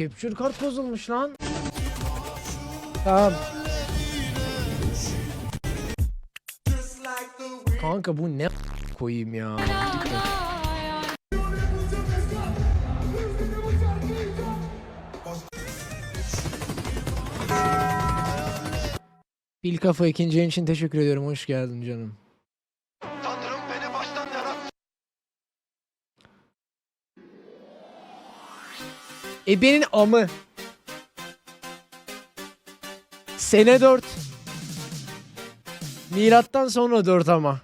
capture kart bozulmuş lan. Tamam. Kanka bu ne koyayım ya. Bil kafa ikinci için teşekkür ediyorum. Hoş geldin canım. Ebenin amı. Sene 4. Milattan sonra 4 ama.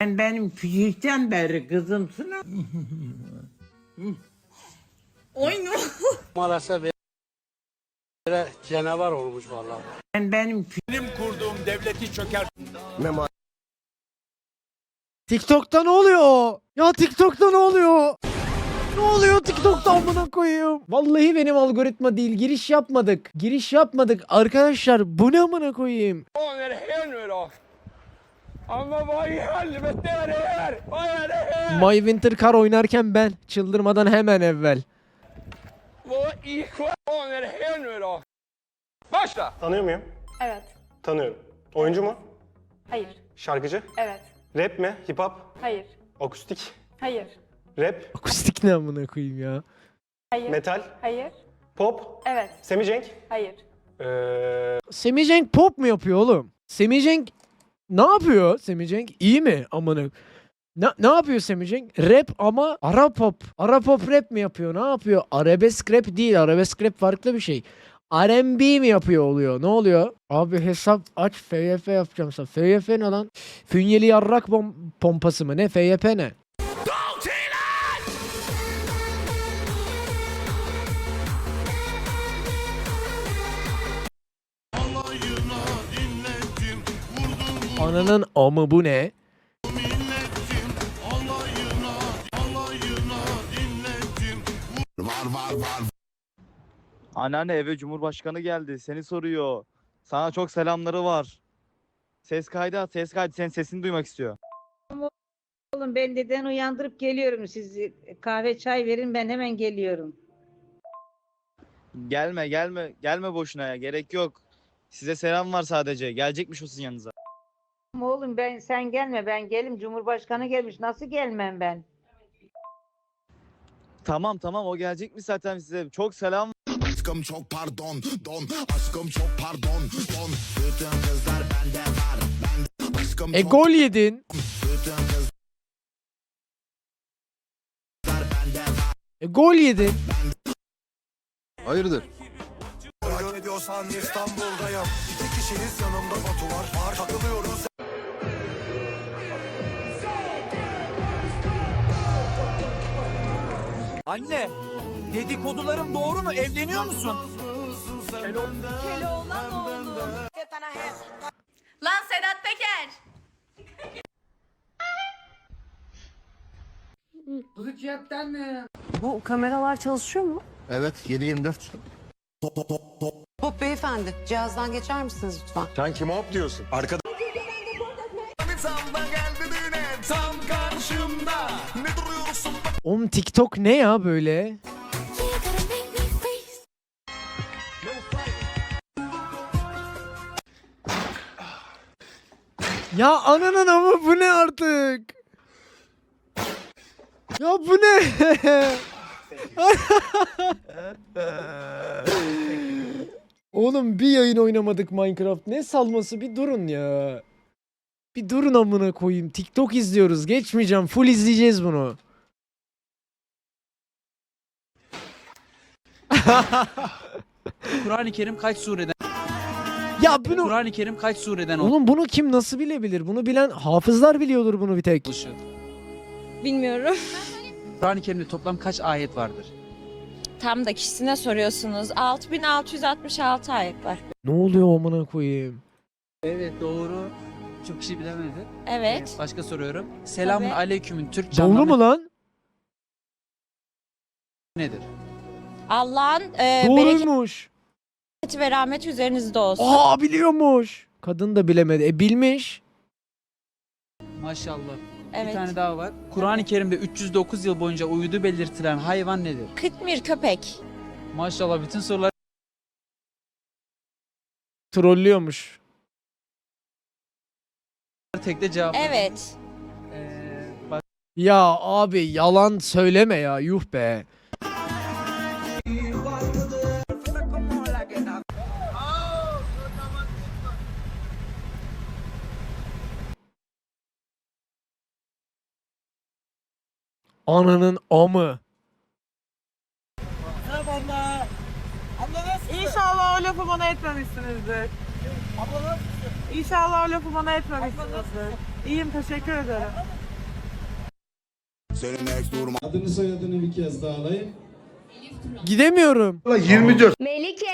Sen benim küçükten beri kızımsın. Maalesef böyle canavar olmuş vallahi. Sen benim TikTok'ta ne oluyor? Ya TikTok'ta ne oluyor? Ne oluyor TikTok'ta amına koyayım? Vallahi benim algoritma değil. Giriş yapmadık. Giriş yapmadık. Arkadaşlar bu ne amına koyayım? My Winter Car oynarken ben çıldırmadan hemen evvel. Tanıyor muyum? Evet. Tanıyorum. Oyuncu mu? Hayır. Şarkıcı? Evet. Rap mi? Hip hop? Hayır. Akustik? Hayır. Rap? Akustik ne amına koyayım ya? Hayır. Metal? Hayır. Pop? Evet. Semih Cenk? Hayır. Ee, Semih Cenk pop mu yapıyor oğlum? Semih Cenk ne yapıyor Semih Cenk? İyi mi amına? Ne, ne yapıyor Semih Cenk? Rap ama ara pop. Ara pop rap mi yapıyor? Ne yapıyor? Arabesk rap değil. Arabesk rap farklı bir şey. R&B mi yapıyor oluyor? Ne oluyor? Abi hesap aç FYF yapacağım sana. FYF ne lan? Fünyeli yarrak bom- pompası mı? Ne? FYP ne? Ananın amı bu ne? Anneanne eve Cumhurbaşkanı geldi. Seni soruyor. Sana çok selamları var. Ses kaydı at, ses kaydı. Senin sesini duymak istiyor. Oğlum ben deden uyandırıp geliyorum sizi. Kahve çay verin ben hemen geliyorum. Gelme, gelme. Gelme boşuna ya. Gerek yok. Size selam var sadece. Gelecekmiş o sizin yanınıza. Oğlum ben sen gelme ben gelim. Cumhurbaşkanı gelmiş. Nasıl gelmem ben? Tamam tamam o gelecekmiş zaten size. Çok selam Aşkım çok pardon, don. Aşkım çok pardon, don. Bütün kızlar bende var. Ben aşkım E çok gol yedin. bütün kızlar bende var. E gol yedin. Hayırdır? Merak ediyorsan İstanbul'dayım. İki kişiyiz yanımda Batu var. Var takılıyoruz. Anne, dedikodularım doğru mu? Evleniyor musun? Lan Sedat Peker. Bu kameralar çalışıyor mu? Evet 7-24. Hop beyefendi cihazdan geçer misiniz lütfen? sen kime hop diyorsun? Arkada Oğlum TikTok ne ya böyle? Ya ananın ama bu ne artık? Ya bu ne? Oğlum bir yayın oynamadık Minecraft. Ne salması bir durun ya. Bir durun amına koyayım. TikTok izliyoruz. Geçmeyeceğim. Full izleyeceğiz bunu. Kur'an-ı Kerim kaç sureden? Ya bunu Kur'an-ı Kerim kaç sureden Oğlum bunu kim nasıl bilebilir? Bunu bilen hafızlar biliyordur bunu bir tek. oluşuyor? Bilmiyorum. Kur'an-ı Kerim'de toplam kaç ayet vardır? Tam da kişisine soruyorsunuz. 6666 ayet var. Ne oluyor amına koyayım? Evet doğru. Çok kişi bilemedi. Evet. Başka soruyorum. Selamun Tabii. aleykümün Türkçe Doğru anlamı mu lan? nedir? Allah'ın e, Doğruymuş. Bereketi ve rahmeti üzerinizde olsun. Aa biliyormuş. Kadın da bilemedi. E bilmiş. Maşallah. Evet. Bir tane daha var. Kur'an-ı Kerim'de 309 yıl boyunca uyudu belirtilen hayvan nedir? Kıtmir köpek. Maşallah bütün sorular Trollüyormuş. tekte cevap. Evet. Ee, bak Ya abi yalan söyleme ya yuh be. Ananın amı. İnşallah o lafı bana etmemişsinizdir. İnşallah o lafı bana etmemişsinizdir. İyiyim teşekkür ederim. Senin ex durma Adını soyadını bir kez daha alayım. Gidemiyorum. 24 Melike.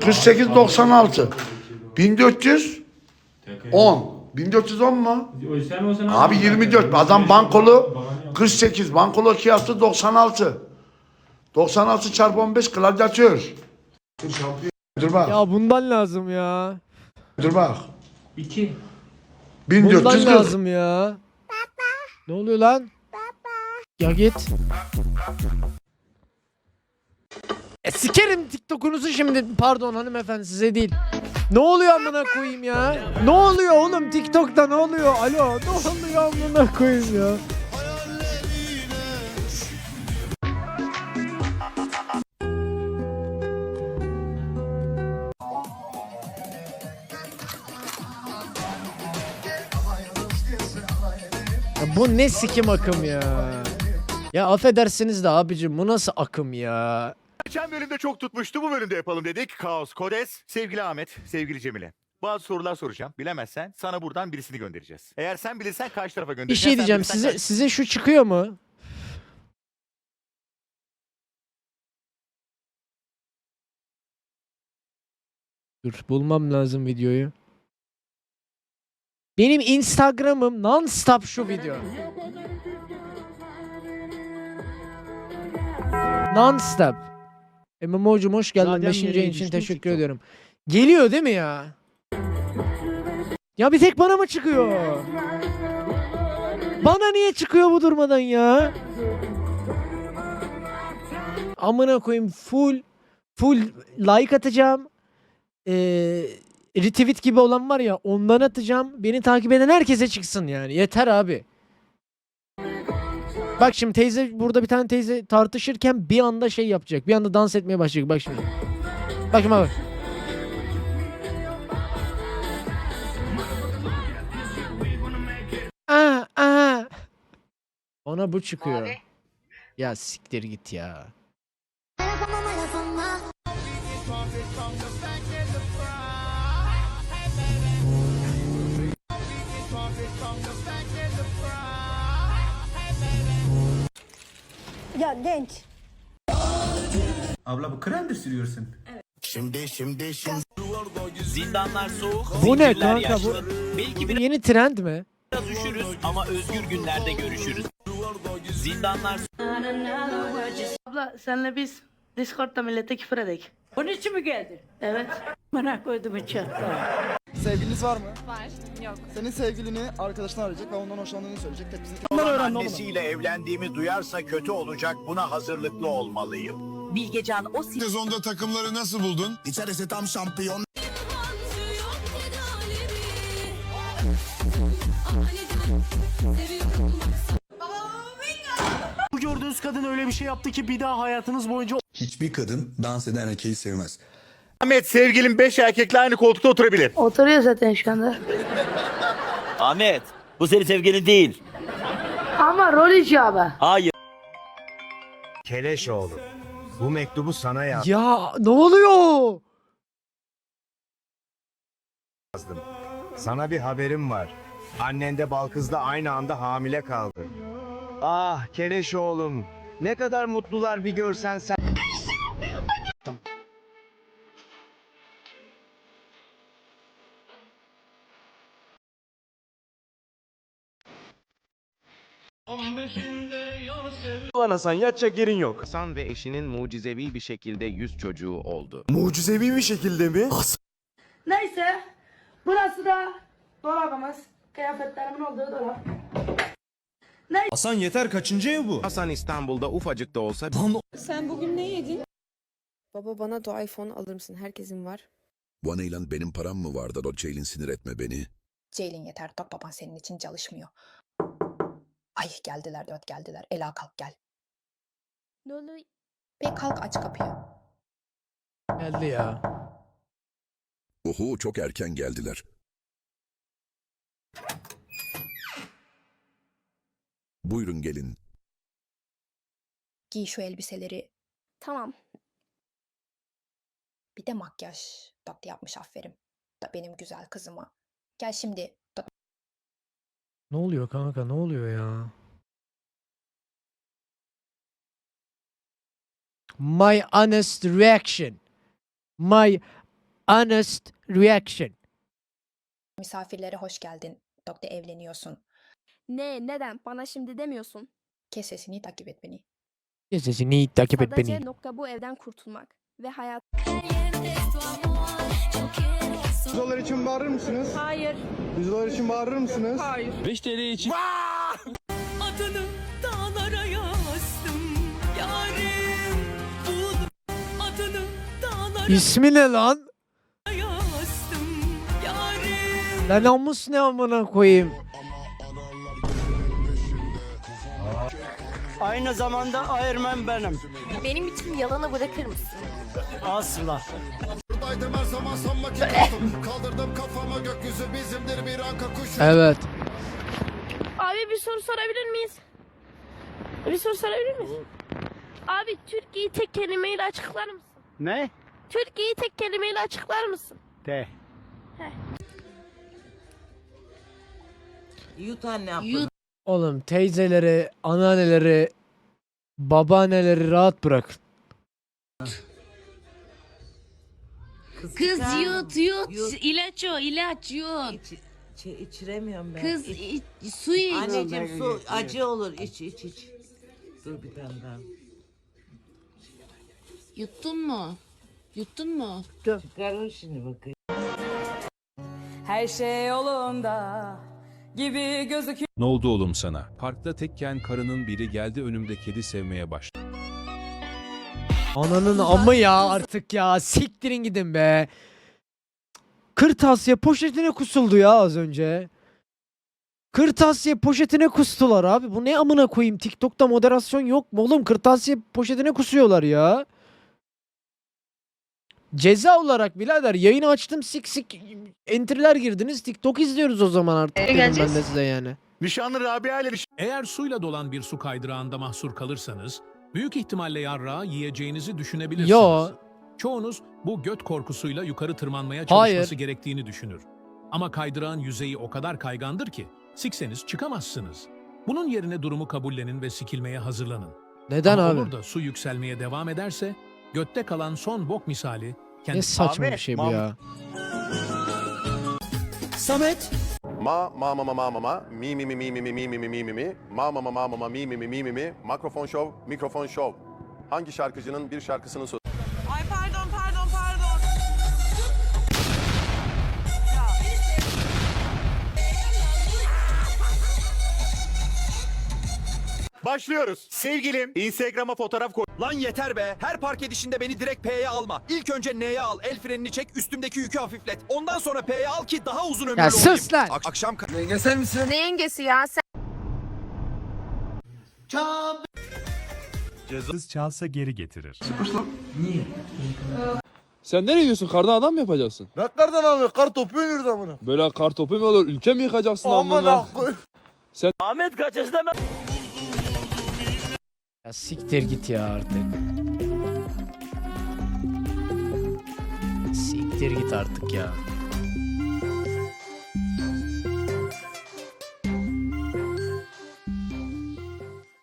48 96 1400 10 1410 mu? Abi 24 adam bankolu 48 bankolu kıyası 96 96 çarpı 15 gladyatör Dur bak Ya bundan lazım ya. dur bak 2. Bundan 1440 lazım ya. Ne oluyor lan? Ya git. E sikerim TikTok'unuzu şimdi. Pardon hanımefendi size değil. Ne oluyor amına koyayım ya? Ne oluyor oğlum TikTok'ta ne oluyor? Alo ne oluyor amına koyayım ya? Ne sikim akım ya? Ya affedersiniz de abicim bu nasıl akım ya? Geçen bölümde çok tutmuştu bu bölümde yapalım dedik. Kaos Kodes. Sevgili Ahmet, sevgili Cemile. Bazı sorular soracağım. Bilemezsen sana buradan birisini göndereceğiz. Eğer sen bilirsen karşı tarafa Bir göndereceğiz. şey Sen diyeceğim bilirsen size karşı- size şu çıkıyor mu? Dur bulmam lazım videoyu. Benim Instagram'ım non-stop şu video. Non-stop. MMO'cum hoş geldin. Zaten 5. yeni ayın için teşekkür ediyorum. Geliyor değil mi ya? Ya bir tek bana mı çıkıyor? Bana niye çıkıyor bu durmadan ya? Amına koyayım full full like atacağım. Ee, retweet gibi olan var ya ondan atacağım. Beni takip eden herkese çıksın yani. Yeter abi. Bak şimdi teyze burada bir tane teyze tartışırken bir anda şey yapacak. Bir anda dans etmeye başlayacak. Bak şimdi. Bak şimdi bak. Aa, aa. Ona bu çıkıyor. Ya siktir git ya. Ya genç. Abla bu kremdir sürüyorsun. Şimdi şimdi şimdi Zindanlar soğuk. Bu ne kanka bu? yaşlı. Belki Bu yeni trend mi? biraz üşürüz ama özgür günlerde görüşürüz. Zindanlar Abla senle biz Discord'da millete küfür edek. Onun için mi geldin? Evet. Bana koydum için. Sevgiliniz var mı? Var. Yok. Senin sevgilini arkadaşına arayacak ve ondan hoşlandığını söyleyecek. Tepkisini Annesiyle evlendiğimi duyarsa kötü olacak. Buna hazırlıklı olmalıyım. Bilgecan o Sezonda takımları nasıl buldun? İçerisi tam şampiyon Bu gördüğünüz kadın öyle bir şey yaptı ki bir daha hayatınız boyunca... Hiçbir kadın dans eden erkeği sevmez Ahmet sevgilim 5 erkekle aynı koltukta oturabilir. Oturuyor zaten şu anda. Ahmet bu senin sevgilin değil. Ama rol icabı. Hayır. Keleş oğlum. Bu mektubu sana yazdım. Ya ne oluyor? Sana bir haberim var. Annen de Balkız'la aynı anda hamile kaldı. Ah Keleş oğlum. Ne kadar mutlular bir görsen sen. Hasan yatacak yerin yok. Hasan ve eşinin mucizevi bir şekilde yüz çocuğu oldu. Mucizevi bir şekilde mi? Neyse. Burası da dolabımız. Kıyafetlerimin olduğu dolap. Hasan yeter kaçıncı ev bu? Hasan İstanbul'da ufacık da olsa Sen bugün ne yedin? Baba bana da iPhone alır mısın? Herkesin var. Bana ilan benim param mı vardı o Ceylin sinir etme beni. Ceylin yeter. Tok baban senin için çalışmıyor. Ay geldiler dört geldiler. Ela kalk gel. Ne oluyor? Be kalk aç kapıyı. Geldi ya. Oho çok erken geldiler. Buyurun gelin. Giy şu elbiseleri. Tamam. Bir de makyaj. Tatlı yapmış aferin. Da benim güzel kızıma. Gel şimdi. Ne oluyor kanka ne oluyor ya? My honest reaction. My honest reaction. Misafirlere hoş geldin. Doktor evleniyorsun. Ne? Neden? Bana şimdi demiyorsun. Kes sesini takip et beni. Sesini takip et Sadece beni. nokta bu evden kurtulmak. Ve hayat... Yüz için bağırır mısınız? Hayır. Yüz için bağırır mısınız? Hayır. 5 TL için Adını İsmi ne lan? Lan namus ne amına koyayım. Aynı zamanda Iron benim. Benim için yalanı bırakır mısın? Asla. Buradaydım her zaman sanmak istiyordum. Kaldırdım kafama gökyüzü bizimdir bir anka kuşu. Evet. Abi bir soru sorabilir miyiz? Bir soru sorabilir miyiz? Abi Türkiye'yi tek kelimeyle açıklar mısın? Ne? Türkiye'yi tek kelimeyle açıklar mısın? De. Oğlum teyzeleri, anneanneleri, babaanneleri rahat bırak. Kız yut yut. İlaç o ilaç yut. içiremiyorum ben. Kız su iç. Anneciğim su acı olur iç iç iç. Dur bir tane daha. Yuttun mu? Yuttun mu? Çıkarın şimdi bakayım. Her şey yolunda gibi gözüküyor. Ne oldu oğlum sana? Parkta tekken karının biri geldi önümde kedi sevmeye başladı. Ananın amı ya artık ya. Siktirin gidin be. Kırtasiye poşetine kusuldu ya az önce. Kırtasiye poşetine kustular abi. Bu ne amına koyayım? TikTok'ta moderasyon yok mu oğlum? Kırtasiye poşetine kusuyorlar ya. Ceza olarak birader yayını açtım sik sik entry'ler girdiniz. TikTok izliyoruz o zaman artık. dedim ben de size yani. Nişanlı Rabia ile Eğer suyla dolan bir su kaydırağında mahsur kalırsanız, büyük ihtimalle yarrağı yiyeceğinizi düşünebilirsiniz. Yo. Çoğunuz bu göt korkusuyla yukarı tırmanmaya Hayır. çalışması gerektiğini düşünür. Ama kaydırağın yüzeyi o kadar kaygandır ki, sikseniz çıkamazsınız. Bunun yerine durumu kabullenin ve sikilmeye hazırlanın. Neden Ama abi? olur da su yükselmeye devam ederse, götte kalan son bok misali, kendi Ne saçma Abi, bir şey bu ya. Samet! Ma ma ma ma ma ma ma mi mi mi mi mi mi mi mi mi mi mi mi ma ma ma ma ma ma mi mi mi mi mi mi mikrofon şov mikrofon şov hangi şarkıcının bir şarkısını sor Başlıyoruz. Sevgilim Instagram'a fotoğraf koy. Lan yeter be! Her park edişinde beni direkt P'ye alma. İlk önce N'ye al, el frenini çek, üstümdeki yükü hafiflet. Ondan sonra P'ye al ki daha uzun ömürlü Ya olayım. sus lan. akşam Ne yengesi ya? Sen Kız çalsa geri getirir. Sen nereye gidiyorsun? Kardan adam mı yapacaksın? Ne kardan alıyor? Kar topu yürüdü amına. Böyle kar topu mu olur? Ülke mi yıkacaksın Amına koy. Ahmet kaç yaşında ben? Ya siktir git ya artık. Siktir git artık ya.